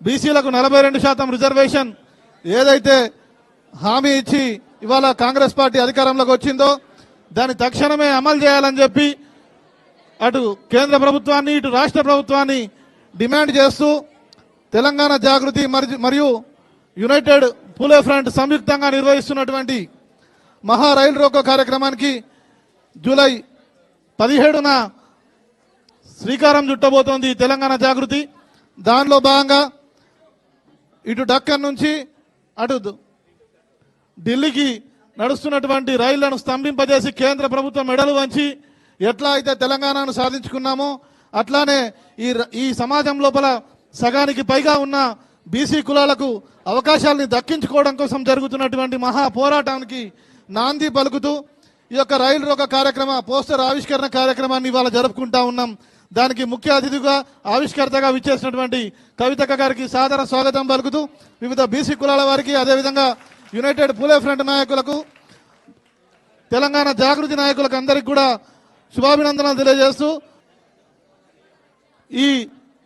బీసీలకు నలభై రెండు శాతం రిజర్వేషన్ ఏదైతే హామీ ఇచ్చి ఇవాళ కాంగ్రెస్ పార్టీ అధికారంలోకి వచ్చిందో దాన్ని తక్షణమే అమలు చేయాలని చెప్పి అటు కేంద్ర ప్రభుత్వాన్ని ఇటు రాష్ట్ర ప్రభుత్వాన్ని డిమాండ్ చేస్తూ తెలంగాణ జాగృతి మరి- మరియు యునైటెడ్ పూలే ఫ్రంట్ సంయుక్తంగా నిర్వహిస్తున్నటువంటి మహా రైలు రోకో కార్యక్రమానికి జూలై పదిహేడున శ్రీకారం చుట్టబోతోంది తెలంగాణ జాగృతి. దానిలో భాగంగా ఇటు డక్కన్ నుంచి అటు ఢిల్లీకి నడుస్తున్నటువంటి రైళ్ళను స్తంభింపజేసి కేంద్ర ప్రభుత్వం మెడలు వంచి ఎట్లా అయితే తెలంగాణను సాధించుకున్నామో అట్లానే ఈ ర- ఈ సమాజం లోపల సగానికి పైగా ఉన్న బీసీ కులాలకు అవకాశాలని దక్కించుకోవడం కోసం జరుగుతున్నటువంటి మహా పోరాటానికి నాంది పలుకుతూ ఈ యొక్క రైలు రోక కార్యక్రమ పోస్టర్ ఆవిష్కరణ కార్యక్రమాన్ని ఇవాళ జరుపుకుంటా ఉన్నాం. దానికి ముఖ్య అతిథిగా ఆవిష్కర్తగా విచ్చేసినటువంటి కవితక్క గారికి సాధారణ స్వాగతం పలుకుతూ వివిధ బీసీ కులాల వారికి అదేవిధంగా యునైటెడ్ పూలే ఫ్రంట్ నాయకులకు తెలంగాణ జాగృతి నాయకులకు అందరికీ కూడా శుభాభినందనలు తెలియజేస్తూ ఈ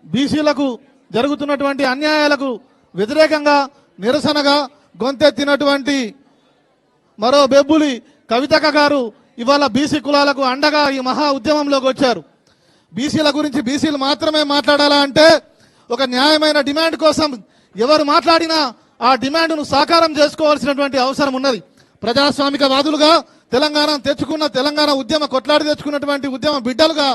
బీసీలకు జరుగుతున్నటువంటి అన్యాయాలకు వ్యతిరేకంగా నిరసనగా గొంతెత్తినటువంటి మరో బెబ్బులి కవితక గారు ఇవాళ బీసీ కులాలకు అండగా ఈ మహా ఉద్యమంలోకి వచ్చారు. బీసీల గురించి బీసీలు మాత్రమే మాట్లాడాలా అంటే ఒక న్యాయమైన డిమాండ్ కోసం ఎవరు మాట్లాడినా ఆ డిమాండ్ను సాకారం చేసుకోవాల్సినటువంటి అవసరం ఉన్నది. ప్రజాస్వామిక వాదులుగా తెలంగాణ తెచ్చుకున్న తెలంగాణ ఉద్యమ కొట్లాడి తెచ్చుకున్నటువంటి ఉద్యమ బిడ్డలుగా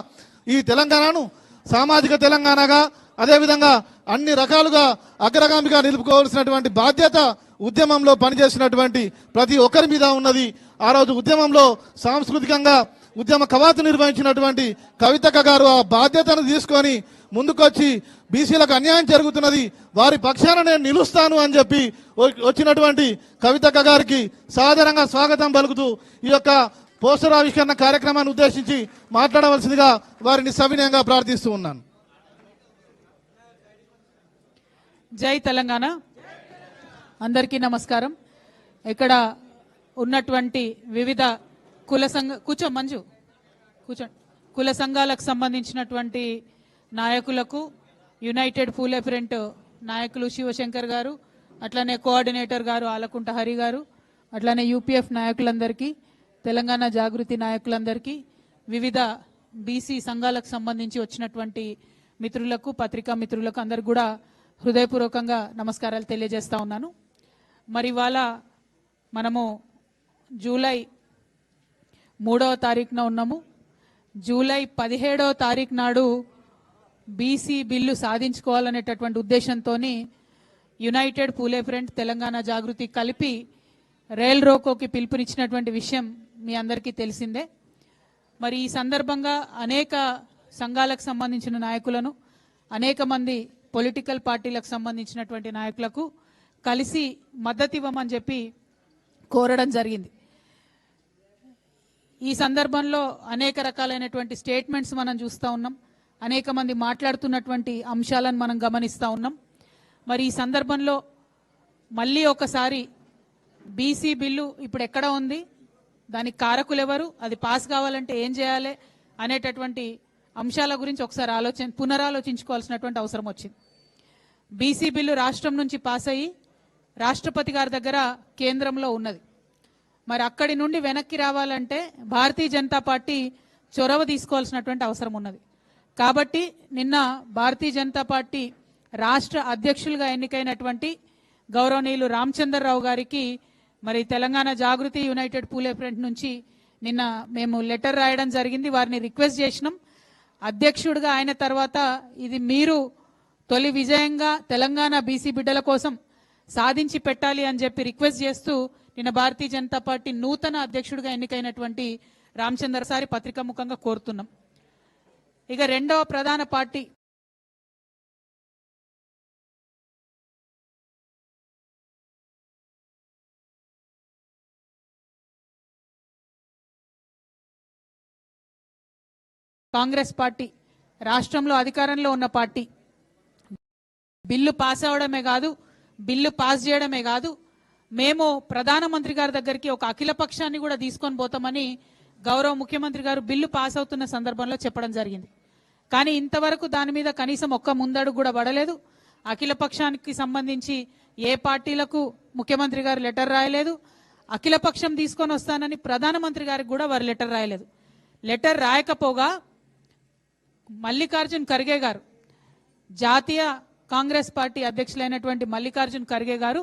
ఈ తెలంగాణను సామాజిక తెలంగాణగా అదేవిధంగా అన్ని రకాలుగా అగ్రగామిగా నిలుపుకోవాల్సినటువంటి బాధ్యత ఉద్యమంలో పనిచేసినటువంటి ప్రతి ఒక్కరి మీద ఉన్నది. ఆ రోజు ఉద్యమంలో సాంస్కృతికంగా ఉద్యమ కవాతు నిర్వహించినటువంటి కవితక గారు ఆ బాధ్యతను తీసుకొని ముందుకొచ్చి బీసీలకు అన్యాయం జరుగుతున్నది. వారి పక్షాన నేను నిలుస్తాను అని చెప్పి వచ్చినటువంటి కవితక గారికి సాధారణంగా స్వాగతం పలుకుతూ ఈ యొక్క పోస్టర్ ఆవిష్కరణ కార్యక్రమాన్ని ఉద్దేశించి మాట్లాడవలసిందిగా వారిని సవినయంగా ప్రార్థిస్తూ ఉన్నాను. జై తెలంగాణ. అందరికీ నమస్కారం. ఇక్కడ ఉన్నటువంటి వివిధ కుల సంఘ కూర్చో మంజు కూర్చోండి కుల సంఘాలకు సంబంధించినటువంటి నాయకులకు యునైటెడ్ పూలే ఫ్రంట్ నాయకులు శివశంకర్ గారు అట్లనే కోఆర్డినేటర్ గారు ఆలకుంట హరి గారు అట్లనే యూపీఎఫ్ నాయకులందరికీ తెలంగాణ జాగృతి నాయకులందరికీ వివిధ బీసీ సంఘాలకు సంబంధించి వచ్చినటువంటి మిత్రులకు పత్రికా మిత్రులకు అందరు కూడా హృదయపూర్వకంగా నమస్కారాలు తెలియజేస్తా ఉన్నాను. మరి ఇవాళ మనము జూలై మూడవ తారీఖున ఉన్నాము. జూలై పదిహేడవ తారీఖు నాడు బీసీ బిల్లు సాధించుకోవాలనేటటువంటి ఉద్దేశంతో యునైటెడ్ పూలే ఫ్రంట్ తెలంగాణ జాగృతి కలిపి రైల్ రోకోకి పిలుపునిచ్చినటువంటి విషయం మీ అందరికీ తెలిసిందే. మరి ఈ సందర్భంగా అనేక సంఘాలకు సంబంధించిన నాయకులను అనేక మంది పొలిటికల్ పార్టీలకు సంబంధించినటువంటి నాయకులకు కలిసి మద్దతు ఇవ్వమని చెప్పి కోరడం జరిగింది. ఈ సందర్భంలో అనేక రకాలైనటువంటి స్టేట్మెంట్స్ మనం చూస్తూ ఉన్నాం. అనేక మంది మాట్లాడుతున్నటువంటి అంశాలను మనం గమనిస్తూ ఉన్నాం. మరి ఈ సందర్భంలో మళ్ళీ ఒకసారి బీసీ బిల్లు ఇప్పుడు ఎక్కడ ఉంది? దానికి కారకులు ఎవరు అది పాస్ కావాలంటే ఏం చేయాలి? అనేటటువంటి అంశాల గురించి ఒకసారి ఆలోచన పునరాలోచించుకోవాల్సినటువంటి అవసరం వచ్చింది. బీసీ బిల్లు రాష్ట్రం నుంచి పాస్ అయ్యి రాష్ట్రపతి గారి దగ్గర కేంద్రంలో ఉన్నది. మరి అక్కడి నుండి వెనక్కి రావాలంటే భారతీయ జనతా పార్టీ చొరవ తీసుకోవాల్సినటువంటి అవసరం ఉన్నది. కాబట్టి నిన్న భారతీయ జనతా పార్టీ రాష్ట్ర అధ్యక్షులుగా ఎన్నికైనటువంటి గౌరవనీయులు రామచంద్రరావు గారికి మరి తెలంగాణ జాగృతి యునైటెడ్ పూలే ఫ్రంట్ నుంచి నిన్న మేము లెటర్ రాయడం జరిగింది. వారిని రిక్వెస్ట్ చేసినాం. అధ్యక్షుడిగా ఆయన తర్వాత ఇది మీరు తొలి విజయంగా తెలంగాణ బీసీ బిడ్డల కోసం సాధించి పెట్టాలి అని చెప్పి రిక్వెస్ట్ చేస్తూ నిన్న భారతీయ జనతా పార్టీ నూతన అధ్యక్షుడిగా ఎన్నికైనటువంటి రామచంద్ర సారి పత్రికాముఖంగా కోరుతున్నాం. ఇక రెండవ ప్రధాన పార్టీ కాంగ్రెస్ పార్టీ రాష్ట్రంలో అధికారంలో ఉన్న పార్టీ. బిల్లు పాస్ అవడమే కాదు బిల్లు పాస్ చేయడమే కాదు మేము ప్రధానమంత్రి గారి దగ్గరికి ఒక అఖిలపక్షాన్ని కూడా తీసుకొని పోతామని గౌరవ ముఖ్యమంత్రి గారు బిల్లు పాస్ అవుతున్న సందర్భంలో చెప్పడం జరిగింది. కానీ ఇంతవరకు దాని మీద కనీసం ఒక్క ముందడుగు కూడా పడలేదు. అఖిలపక్షానికి సంబంధించి ఏ పార్టీలకు ముఖ్యమంత్రి గారు లెటర్ రాయలేదు. అఖిలపక్షం తీసుకొని వస్తానని ప్రధానమంత్రి గారికి కూడా వారు లెటర్ రాయలేదు. లెటర్ రాయకపోగా మల్లికార్జున్ ఖర్గే గారు జాతీయ కాంగ్రెస్ పార్టీ అధ్యక్షులైనటువంటి మల్లికార్జున్ ఖర్గే గారు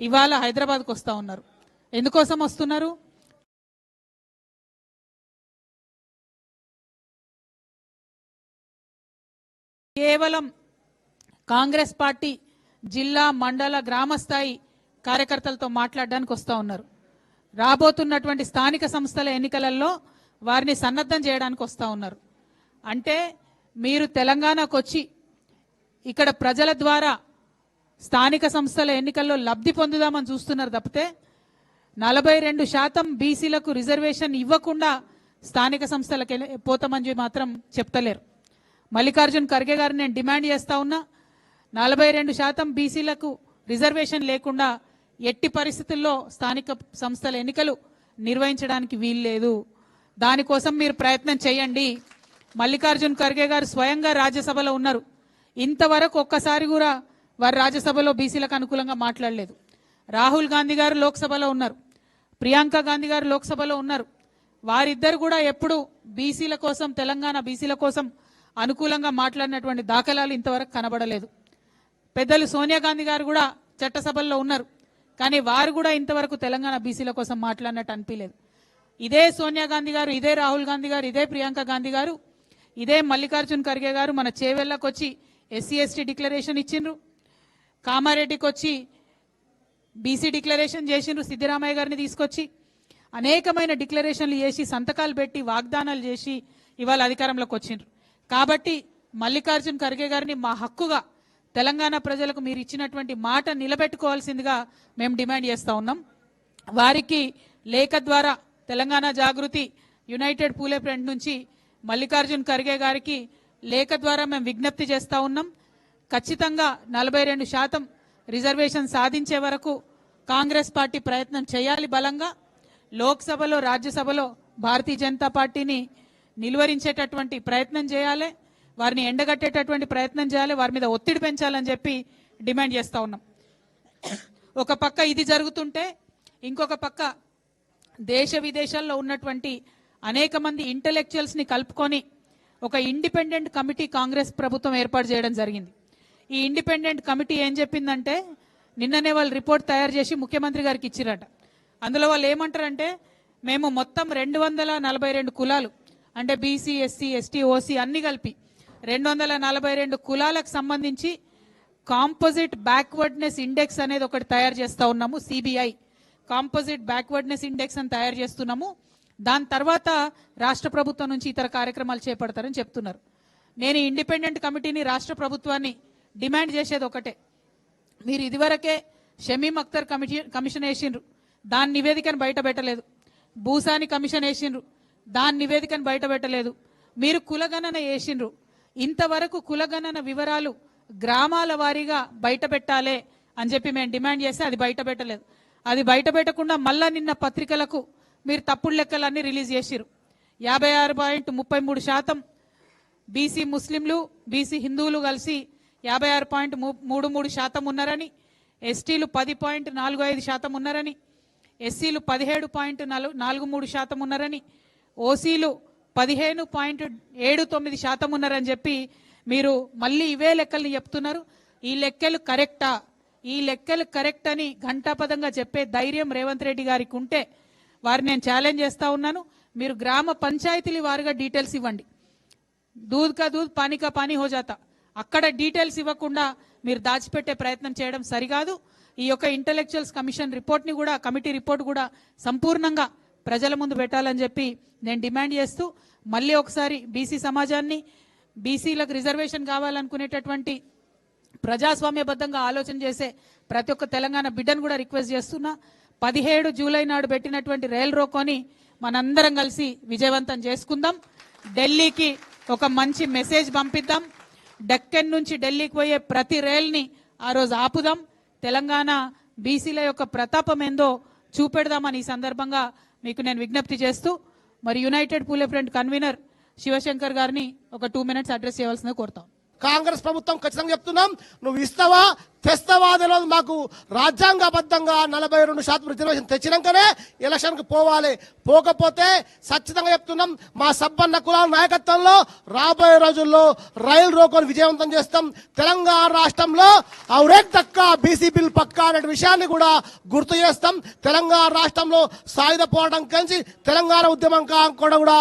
ఇవాళ హైదరాబాద్కు వస్తూ ఉన్నారు. ఎందుకోసం వస్తున్నారు? కేవలం కాంగ్రెస్ పార్టీ జిల్లా మండల గ్రామ స్థాయి కార్యకర్తలతో మాట్లాడడానికి వస్తూ ఉన్నారు. రాబోతున్నటువంటి స్థానిక సంస్థల ఎన్నికలలో వారిని సన్నద్ధం చేయడానికి వస్తూ ఉన్నారు. అంటే మీరు తెలంగాణకు వచ్చి ఇక్కడ ప్రజల ద్వారా స్థానిక సంస్థల ఎన్నికల్లో లబ్ధి పొందుదామని చూస్తున్నారు తప్పితే నలభై రెండు శాతం బీసీలకు రిజర్వేషన్ ఇవ్వకుండా స్థానిక సంస్థలకు పోతామని మాత్రం చెప్తలేరు. మల్లికార్జున్ ఖర్గే గారు నేను డిమాండ్ చేస్తా ఉన్నా నలభై రెండు శాతం బీసీలకు రిజర్వేషన్ లేకుండా ఎట్టి పరిస్థితుల్లో స్థానిక సంస్థల ఎన్నికలు నిర్వహించడానికి వీల్లేదు దానికోసం మీరు ప్రయత్నం చేయండి. మల్లికార్జున్ ఖర్గే గారు స్వయంగా రాజ్యసభలో ఉన్నారు. ఇంతవరకు ఒక్కసారి కూడా వారు రాజ్యసభలో బీసీలకు అనుకూలంగా మాట్లాడలేదు. రాహుల్ గాంధీ గారు లోక్సభలో ఉన్నారు. ప్రియాంక గాంధీ గారు లోక్సభలో ఉన్నారు. వారిద్దరు కూడా ఎప్పుడు బీసీల కోసం తెలంగాణ బీసీల కోసం అనుకూలంగా మాట్లాడినటువంటి దాఖలాలు ఇంతవరకు కనబడలేదు. పెద్దలు సోనియా గాంధీ గారు కూడా చట్టసభల్లో ఉన్నారు. కానీ వారు కూడా ఇంతవరకు తెలంగాణ బీసీల కోసం మాట్లాడినట్టు అనిపించలేదు. ఇదే సోనియా గాంధీ గారు ఇదే రాహుల్ గాంధీ గారు ఇదే ప్రియాంక గాంధీ గారు ఇదే మల్లికార్జున్ ఖర్గే గారు మన చేవెళ్ళకు వచ్చి ఎస్సీ ఎస్టీ డిక్లరేషన్ ఇచ్చిండ్రు. కామారెడ్డికి వచ్చి బీసీ డిక్లరేషన్ చేసిండ్రు సిద్దిరామయ్య గారిని తీసుకొచ్చి. అనేకమైన డిక్లరేషన్లు చేసి సంతకాలు పెట్టి వాగ్దానాలు చేసి ఇవాళ అధికారంలోకి వచ్చిండ్రు. కాబట్టి మల్లికార్జున్ ఖర్గే గారిని మా హక్కుగా తెలంగాణ ప్రజలకు మీరు ఇచ్చినటువంటి మాట నిలబెట్టుకోవాల్సిందిగా మేము డిమాండ్ చేస్తూ ఉన్నాం. వారికి లేఖ ద్వారా తెలంగాణ జాగృతి యునైటెడ్ పూలే ఫ్రంట్ నుంచి మల్లికార్జున్ ఖర్గే గారికి లేఖ ద్వారా మేము విజ్ఞప్తి చేస్తూ ఉన్నాం. ఖచ్చితంగా నలభై రెండు శాతం రిజర్వేషన్ సాధించే వరకు కాంగ్రెస్ పార్టీ ప్రయత్నం చేయాలి బలంగా. లోక్సభలో రాజ్యసభలో భారతీయ జనతా పార్టీని నిలువరించేటటువంటి ప్రయత్నం చేయాలి. వారిని ఎండగట్టేటటువంటి ప్రయత్నం చేయాలి. వారి మీద ఒత్తిడి పెంచాలని చెప్పి డిమాండ్ చేస్తూ ఉన్నాం. ఒక పక్క ఇది జరుగుతుంటే ఇంకొక పక్క దేశ విదేశాల్లో ఉన్నటువంటి అనేక మంది ఇంటలెక్చువల్స్ని కలుపుకొని ఒక ఇండిపెండెంట్ కమిటీ కాంగ్రెస్ ప్రభుత్వం ఏర్పాటు చేయడం జరిగింది. ఈ ఇండిపెండెంట్ కమిటీ ఏం చెప్పిందంటే నిన్ననే వాళ్ళు రిపోర్ట్ తయారు చేసి ముఖ్యమంత్రి గారికి ఇచ్చిరట. అందులో వాళ్ళు ఏమంటారంటే మేము మొత్తం రెండు వందల నలభై రెండు కులాలు అంటే బీసీ ఎస్సీ ఎస్టీ ఓసీ అన్ని కలిపి రెండు వందల నలభై రెండు కులాలకు సంబంధించి కాంపోజిట్ బ్యాక్వర్డ్నెస్ ఇండెక్స్ అనేది ఒకటి తయారు చేస్తా ఉన్నాము సిబిఐ కాంపోజిట్ బ్యాక్వర్డ్నెస్ ఇండెక్స్ అని తయారు చేస్తున్నాము. దాని తర్వాత రాష్ట్ర ప్రభుత్వం నుంచి ఇతర కార్యక్రమాలు చేపడతారని చెప్తున్నారు. నేను ఇండిపెండెంట్ కమిటీని రాష్ట్ర ప్రభుత్వాన్ని డిమాండ్ చేసేది ఒకటే. మీరు ఇదివరకే షమీం అఖ్తర్ కమిటీ కమిషన్ వేసిండ్రు. దాని నివేదికను బయట పెట్టలేదు. భూసాని కమిషన్ వేసిండ్రు. దాని నివేదికను బయట పెట్టలేదు. మీరు కులగణన వేసిండ్రు. ఇంతవరకు కులగణన వివరాలు గ్రామాల వారీగా బయట పెట్టాలే అని చెప్పి మేము డిమాండ్ చేస్తే అది బయట పెట్టలేదు. అది బయట పెట్టకుండా మళ్ళా నిన్న పత్రికలకు మీరు తప్పుడు లెక్కలన్నీ రిలీజ్ చేసిరు యాభై ఆరు పాయింట్ ముప్పై మూడు శాతం బీసీ ముస్లింలు బీసీ హిందువులు కలిసి యాభై ఆరు పాయింట్ మూడు మూడు శాతం ఉన్నారని ఎస్టీలు పది పాయింట్ నాలుగు ఐదు శాతం ఉన్నారని ఎస్సీలు పదిహేడు పాయింట్ నాలుగు నాలుగు మూడు శాతం ఉన్నారని ఓసీలు పదిహేను పాయింట్ ఏడు తొమ్మిది శాతం ఉన్నారని చెప్పి మీరు మళ్ళీ ఇవే లెక్కల్ని చెప్తున్నారు. ఈ లెక్కలు కరెక్టా? ఈ లెక్కలు కరెక్ట్ అని ఘంటాపదంగా చెప్పే ధైర్యం రేవంత్ రెడ్డి గారికి ఉంటే వారిని నేను ఛాలెంజ్ చేస్తూ ఉన్నాను. మీరు గ్రామ పంచాయతీల వారుగా డీటెయిల్స్ ఇవ్వండి. దూద్ కా దూద్ పానీ కా పానీ హో జాతా. అక్కడ డీటెయిల్స్ ఇవ్వకుండా మీరు దాచిపెట్టే ప్రయత్నం చేయడం సరికాదు. ఈ యొక్క ఇంటలెక్చువల్స్ కమిషన్ రిపోర్ట్ని కూడా కమిటీ రిపోర్ట్ కూడా సంపూర్ణంగా ప్రజల ముందు పెట్టాలని చెప్పి నేను డిమాండ్ చేస్తూ మళ్ళీ ఒకసారి బీసీ సమాజాన్ని బీసీలకు రిజర్వేషన్ కావాలనుకునేటటువంటి ప్రజాస్వామ్యబద్ధంగా ఆలోచన చేసే ప్రతి ఒక్క తెలంగాణ బిడ్డను కూడా రిక్వెస్ట్ చేస్తున్నా. పదిహేడు జూలై నాడు పెట్టినటువంటి రైల్ రోకోని మనందరం కలిసి విజయవంతం చేసుకుందాం. ఢిల్లీకి ఒక మంచి మెసేజ్ పంపిద్దాం. డెక్కన్ నుంచి ఢిల్లీకి పోయే ప్రతి రైల్ని ఆ రోజు ఆపుదాం. తెలంగాణ బీసీల యొక్క ప్రతాపం ఏందో చూపెడదామని ఈ సందర్భంగా మీకు నేను విజ్ఞప్తి చేస్తూ మరి united Phule front convener Shivashankar గారిని ఒక టూ మినిట్స్ అడ్రస్ చేయవలసిందిగా కోరుతాం. కాంగ్రెస్ ప్రభుత్వం ఖచ్చితంగా చెప్తున్నాం నువ్వు ఇస్తావా తెస్తావా మాకు రాజ్యాంగబద్ధంగా నలభై రెండు శాతం రిజర్వేషన్ తెచ్చినాకనే ఎలక్షన్కి పోవాలి. పోకపోతే ఖచ్చితంగా చెప్తున్నాం మా సబ్బన్న కులాల నాయకత్వంలో రాబోయే రోజుల్లో రైలు రోకోని విజయవంతం చేస్తాం. తెలంగాణ రాష్ట్రంలో ఔరేక్ దక్క బీసీ బిల్ పక్క అనే విషయాన్ని కూడా గుర్తు చేస్తాం. తెలంగాణ రాష్ట్రంలో సాయుధ పోరాటం కలిసి తెలంగాణ ఉద్యమం కూడా కూడా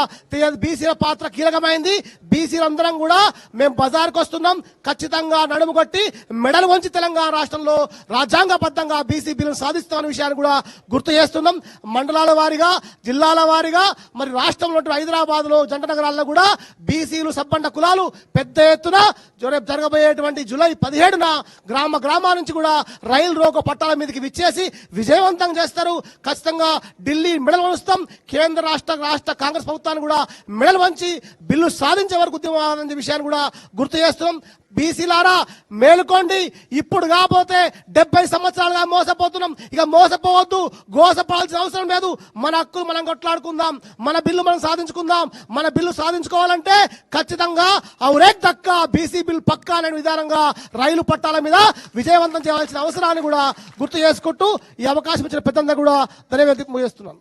బీసీల పాత్ర కీలకమైంది. బీసీలందరం కూడా మేము బజార్కు వస్తున్నాం ఖచ్చితంగా నడుము కొట్టి మెడలు వంచి తెలంగాణ రాష్ట్రంలో రాజ్యాంగబద్ధంగా బీసీ బిల్లును సాధిస్తామనే విషయాన్ని కూడా గుర్తు చేస్తున్నాం. మండలాల వారీగా జిల్లాల వారీగా మరి రాష్ట్రంలో హైదరాబాద్లో జంట నగరాల్లో కూడా బీసీలు సబ్బండ కులాలు పెద్ద ఎత్తున జరగబోయేటువంటి జూలై పదిహేడున గ్రామ గ్రామాల నుంచి కూడా రైలు రోగ పట్టాల మీదకి విచ్చేసి విజయవంతం చేస్తారు. ఖచ్చితంగా ఢిల్లీ మెడల్ వంచుతాం కేంద్ర రాష్ట్ర రాష్ట్ర కాంగ్రెస్ ప్రభుత్వాన్ని కూడా మెడల్ వంచి బిల్లు సాధించే వరకు ఉద్యమం విషయాన్ని కూడా గుర్తు చేస్తున్నాం. బీసీలారా మేలుకోండి. ఇప్పుడు కాకపోతే డెబ్బై సంవత్సరాలుగా మోసపోతున్నాం. ఇక మోసపోవద్దు గోసపడాల్సిన అవసరం లేదు. మన హక్కులు మనం కొట్లాడుకుందాం. మన బిల్లు మనం సాధించుకుందాం. మన బిల్లు సాధించుకోవాలంటే ఖచ్చితంగా అవురే దక్క బీసీ బిల్ పక్కా అనే విధానంగా రైలు పట్టాల మీద విజయవంతం చేయాల్సిన అవసరాన్ని కూడా గుర్తు చేసుకుంటూ ఈ అవకాశం ఇచ్చిన పెద్దంతా కూడా ధన్యవాదాలు ముగిస్తున్నాను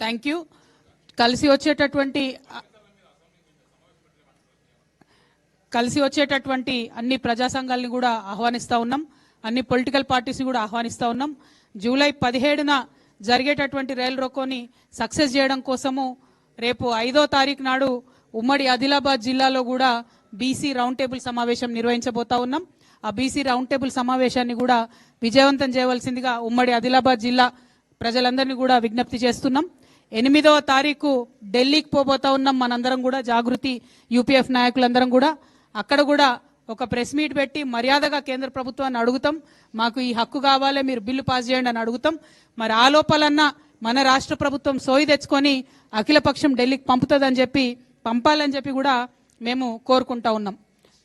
థ్యాంక్ యూ కలిసి వచ్చేటటువంటి కలిసి వచ్చేటటువంటి అన్ని ప్రజా సంఘాలని కూడా ఆహ్వానిస్తూ ఉన్నాం. అన్ని పొలిటికల్ పార్టీస్ని కూడా ఆహ్వానిస్తూ ఉన్నాం. జూలై పదిహేడున జరిగేటటువంటి రైలు రోకోని సక్సెస్ చేయడం కోసము రేపు ఐదో తారీఖు నాడు ఉమ్మడి ఆదిలాబాద్ జిల్లాలో కూడా బీసీ రౌండ్ టేబుల్ సమావేశం నిర్వహించబోతా ఉన్నాం. ఆ బీసీ రౌండ్ టేబుల్ సమావేశాన్ని కూడా విజయవంతం చేయవలసిందిగా ఉమ్మడి ఆదిలాబాద్ జిల్లా ప్రజలందరినీ కూడా విజ్ఞప్తి చేస్తున్నాం. ఎనిమిదవ తారీఖు ఢిల్లీకి పోబోతా ఉన్నాం మనందరం కూడా. జాగృతి యూపీఎఫ్ నాయకులందరం కూడా. అక్కడ కూడా ఒక ప్రెస్ మీట్ పెట్టి మర్యాదగా కేంద్ర ప్రభుత్వాన్ని అడుగుతాం. మాకు ఈ హక్కు కావాలి మీరు బిల్లు పాస్ చేయండి అని అడుగుతాం. మరి ఆ లోపలన్నా మన రాష్ట్ర ప్రభుత్వం సోయి తెచ్చుకొని అఖిలపక్షం ఢిల్లీకి పంపుతుందని చెప్పి పంపాలని చెప్పి కూడా మేము కోరుకుంటా ఉన్నాం.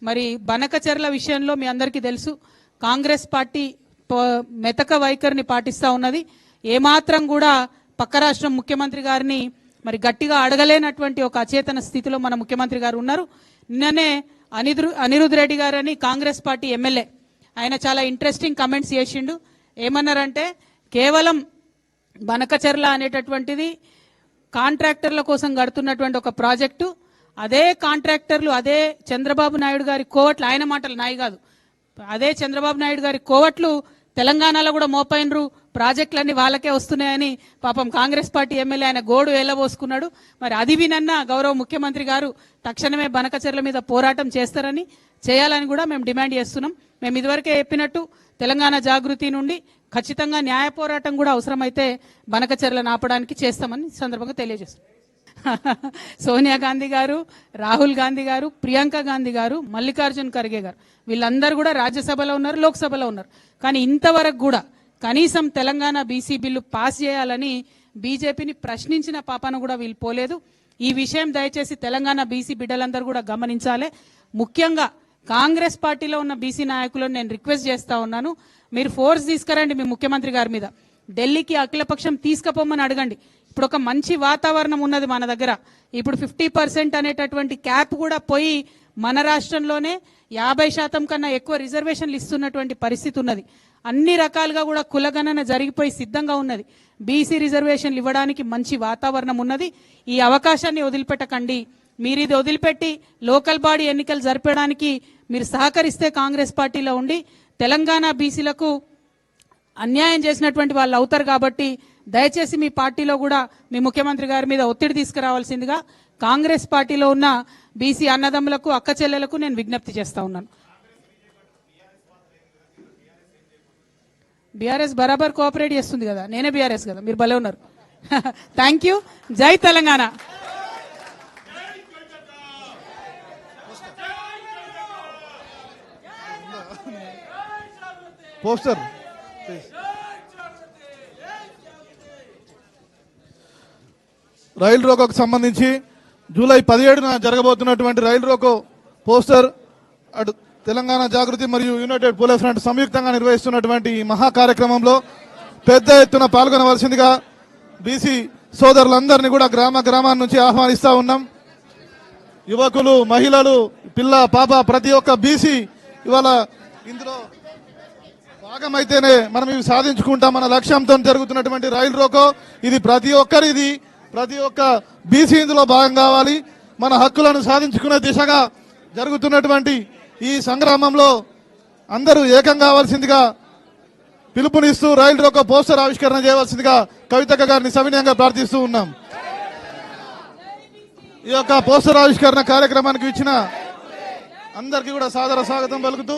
మరి బనకచర్ల విషయంలో మీ అందరికీ తెలుసు కాంగ్రెస్ పార్టీ ప- మెతక వైఖరిని పాటిస్తా ఉన్నది. ఏమాత్రం కూడా పక్క రాష్ట్రం ముఖ్యమంత్రి గారిని మరి గట్టిగా అడగలేనటువంటి ఒక అచేతన స్థితిలో మన ముఖ్యమంత్రి గారు ఉన్నారు. నిన్ననే అనిరు అనిరుద్ రెడ్డి గారని కాంగ్రెస్ పార్టీ ఎమ్మెల్యే. ఆయన చాలా ఇంట్రెస్టింగ్ కమెంట్స్ చేసిండు. ఏమన్నారంటే కేవలం బనకచెర్ల అనేటటువంటిది కాంట్రాక్టర్ల కోసం కడుతున్నటువంటి ఒక ప్రాజెక్టు. అదే కాంట్రాక్టర్లు అదే చంద్రబాబు నాయుడు గారి కోవట్లు ఆయన మాటలు నాయి కాదు. అదే చంద్రబాబు నాయుడు గారి కోవట్లు తెలంగాణలో కూడా మోపైనరు ప్రాజెక్టులన్నీ వాళ్ళకే వస్తున్నాయని పాపం కాంగ్రెస్ పార్టీ ఎమ్మెల్యే ఆయన గోడు ఏలబోసుకున్నాడు మరి అది వినన్నా గౌరవ ముఖ్యమంత్రి గారు తక్షణమే బనకచెర్ల మీద పోరాటం చేస్తారని చేయాలని కూడా మేము డిమాండ్ చేస్తున్నాం. మేము ఇదివరకే చెప్పినట్టు తెలంగాణ జాగృతి నుండి ఖచ్చితంగా న్యాయ పోరాటం కూడా అవసరమైతే బనకచెర్లను ఆపడానికి చేస్తామని సందర్భంగా తెలియజేస్తున్నాం. సోనియా గాంధీ గారు రాహుల్ గాంధీ గారు ప్రియాంక గాంధీ గారు మల్లికార్జున్ ఖర్గే గారు వీళ్ళందరూ కూడా రాజ్యసభలో ఉన్నారు లోక్సభలో ఉన్నారు. కానీ ఇంతవరకు కూడా కనీసం తెలంగాణ బీసీ బిల్లు పాస్ చేయాలని బీజేపీని ప్రశ్నించిన పాపను కూడా వీళ్ళు పోలేదు. ఈ విషయం దయచేసి తెలంగాణ బీసీ బిడ్డలందరూ కూడా గమనించాలి. ముఖ్యంగా కాంగ్రెస్ పార్టీలో ఉన్న బీసీ నాయకులను నేను రిక్వెస్ట్ చేస్తా ఉన్నాను. మీరు ఫోర్స్ తీసుకురండి మీ ముఖ్యమంత్రి గారి మీద. ఢిల్లీకి అఖిలపక్షం తీసుకుపోమని అడగండి. ఇప్పుడు ఒక మంచి వాతావరణం ఉన్నది మన దగ్గర. ఇప్పుడు ఫిఫ్టీ పర్సెంట్ అనేటటువంటి క్యాప్ కూడా పోయి మన రాష్ట్రంలోనే యాభై శాతం కన్నా ఎక్కువ రిజర్వేషన్లు ఇస్తున్నటువంటి పరిస్థితి ఉన్నది. అన్ని రకాలుగా కూడా కులగణన జరిగిపోయి సిద్ధంగా ఉన్నది. బీసీ రిజర్వేషన్లు ఇవ్వడానికి మంచి వాతావరణం ఉన్నది. ఈ అవకాశాన్ని వదిలిపెట్టకండి. మీరు ఇది వదిలిపెట్టి లోకల్ బాడీ ఎన్నికలు జరపడానికి మీరు సహకరిస్తే కాంగ్రెస్ పార్టీలో ఉండి తెలంగాణ బీసీలకు అన్యాయం చేసినటువంటి వాళ్ళు అవుతారు కాబట్టి దయచేసి మీ పార్టీలో కూడా మీ ముఖ్యమంత్రి గారి మీద ఒత్తిడి తీసుకురావాల్సిందిగా కాంగ్రెస్ పార్టీలో ఉన్న బీసీ అన్నదమ్ములకు అక్క చెల్లెలకు నేను విజ్ఞప్తి చేస్తా ఉన్నాను. బీఆర్ఎస్ బరాబర్ కోఆపరేట్ చేస్తుంది కదా. నేనే బీఆర్ఎస్ కదా. మీరు భలే ఉన్నారు. థ్యాంక్ యూ జై తెలంగాణ. పోస్టర్ రైలు రోకోకు సంబంధించి జూలై పదిహేడున జరగబోతున్నటువంటి రైలు రోకో పోస్టర్ అటు తెలంగాణ జాగృతి మరియు యునైటెడ్ పోలీస్ ఫ్రంట్ సంయుక్తంగా నిర్వహిస్తున్నటువంటి ఈ మహా కార్యక్రమంలో పెద్ద ఎత్తున పాల్గొనవలసిందిగా బీసీ సోదరులందరినీ కూడా గ్రామ గ్రామాల నుంచి ఆహ్వానిస్తూ ఉన్నాం. యువకులు మహిళలు పిల్ల పాప ప్రతి ఒక్క బీసీ ఇవాళ ఇందులో భాగమైతేనే మనం ఇవి సాధించుకుంటాం మన లక్ష్యంతో జరుగుతున్నటువంటి రైలు రోకో. ఇది ప్రతి ఒక్కరిది ప్రతి ఒక్క బీసీ ఇందులో భాగం కావాలి. మన హక్కులను సాధించుకునే దిశగా జరుగుతున్నటువంటి ఈ సంగ్రామంలో అందరూ ఏకం కావాల్సిందిగా పిలుపునిస్తూ రైలు రోకో పోస్టర్ ఆవిష్కరణ చేయవలసిందిగా కవితక్క గారిని సవినయంగా ప్రార్థిస్తూ ఉన్నాం. ఈ యొక్క పోస్టర్ ఆవిష్కరణ కార్యక్రమానికి ఇచ్చిన అందరికీ కూడా సాదర స్వాగతం పలుకుతూ.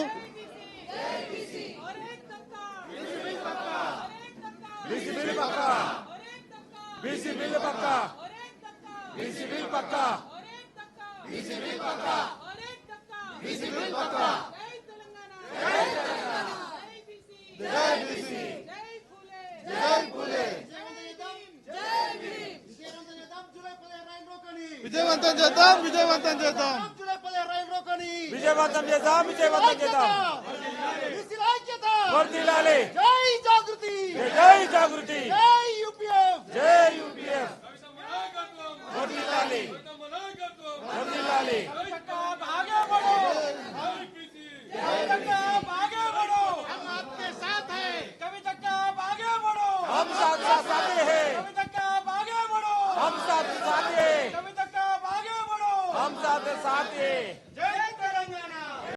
విజయవంతం చేద్దాం విజయవంతం చేద్దాం విజయవంతం చేద్దాం విజయవంతం చేద్దాం వర్ధిల్లాలి జై జాగృతి జై జాగృతి జై యూపీఎఫ్ జై యూపీఎఫ్ వర్ధిల్లాలి వర్ధిల్లాలి आगे बढ़ो। हम साथ साथी हम साथ साथी